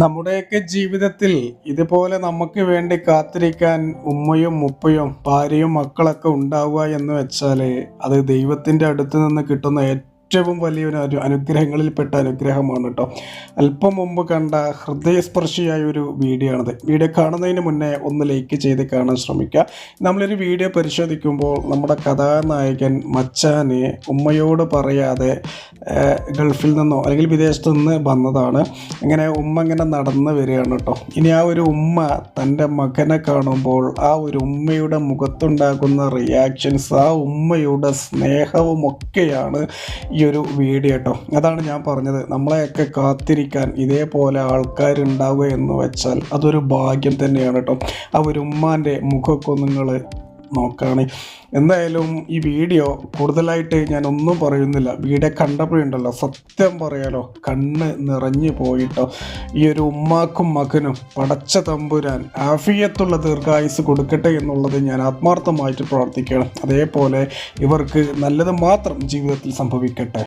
നമ്മുടെയൊക്കെ ജീവിതത്തിൽ ഇതുപോലെ നമുക്ക് വേണ്ടി കാത്തിരിക്കാൻ ഉമ്മയും മുപ്പയും ഭാര്യയും മക്കളൊക്കെ ഉണ്ടാവുക എന്ന് വെച്ചാൽ അത് ദൈവത്തിന്റെ അടുത്ത് നിന്ന് കിട്ടുന്ന ഏറ്റവും വലിയൊരു ഒരു അനുഗ്രഹങ്ങളിൽപ്പെട്ട അനുഗ്രഹമാണ് കേട്ടോ. അല്പം മുമ്പ് കണ്ട ഹൃദയസ്പർശിയായ ഒരു വീഡിയോ ആണത് വീഡിയോ കാണുന്നതിന് മുന്നേ ഒന്ന് ലൈക്ക് ചെയ്ത് കാണാൻ ശ്രമിക്കുക. നമ്മളൊരു വീഡിയോ പരിശോധിക്കുമ്പോൾ നമ്മുടെ കഥാനായകൻ മച്ചാനെ ഉമ്മയോട് പറയാതെ ഗൾഫിൽ നിന്നോ അല്ലെങ്കിൽ വിദേശത്ത് നിന്ന് വന്നതാണ്. ഇങ്ങനെ ഉമ്മ ഇങ്ങനെ നടന്ന് വരികയാണ് കേട്ടോ. ഇനി ആ ഒരു ഉമ്മ തന്റെ മകനെ കാണുമ്പോൾ ആ ഒരു ഉമ്മയുടെ മുഖത്തുണ്ടാകുന്ന റിയാക്ഷൻസ് ആ ഉമ്മയുടെ സ്നേഹവും ഒക്കെയാണ് ഈ ഒരു വീഡിയോ കേട്ടോ അതാണ് ഞാൻ പറഞ്ഞത്. നമ്മളെയൊക്കെ കാത്തിരിക്കാൻ ഇതേപോലെ ആൾക്കാരുണ്ടാവുക എന്ന് വെച്ചാൽ അതൊരു ഭാഗ്യം തന്നെയാണ് കേട്ടോ ആ ഒരു ഉമ്മാന്റെ മുഖമൊക്കെ നിങ്ങൾ നോക്കുകയാണ് എന്തായാലും ഈ വീഡിയോ കൂടുതലായിട്ട് ഞാൻ ഒന്നും പറയുന്നില്ല. വീഡിയോ കണ്ടപ്പോഴുണ്ടല്ലോ സത്യം പറയാലോ കണ്ണ് നിറഞ്ഞു പോയിട്ടോ. ഈ ഒരു ഉമ്മാക്കും മകനും പടച്ച തമ്പുരാൻ ആഫിയത്തുള്ള ദീർഘായുസ് കൊടുക്കട്ടെ എന്നുള്ളത് ഞാൻ ആത്മാർത്ഥമായിട്ട് പ്രാർത്ഥിക്കുകയാണ്. അതേപോലെ ഇവർക്ക് നല്ലത് മാത്രം ജീവിതത്തിൽ സംഭവിക്കട്ടെ.